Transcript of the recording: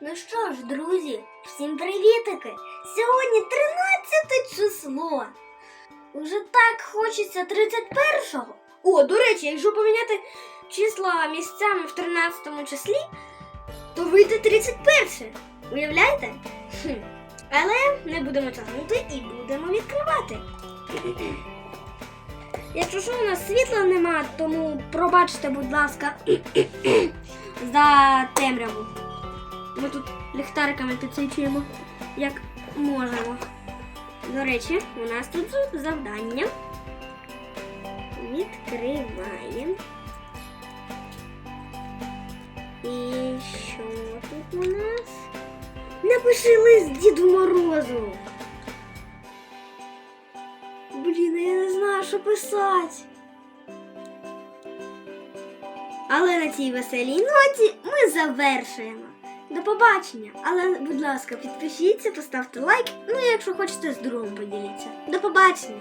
Ну що ж, друзі, всім привітики! Сьогодні 13 число. Уже так хочеться 31-го. О, до речі, якщо поміняти числа місцями в 13 числі, то вийде 31. Уявляєте? Хм. Але не будемо тягнути і будемо відкривати. Якщо що, у нас світла нема, тому пробачте, будь ласка, за темряву. Ми тут ліхтариками підсвічуємо, як можемо. До речі, у нас тут завдання. Відкриваємо. І що тут у нас? Напиши лист Діду Морозу. Блін, я не знаю, що писати. Але на цій веселій ноті ми завершуємо. До побачення. Але, будь ласка, підпишіться, поставте лайк. Ну, якщо хочете з другом поділіться. До побачення.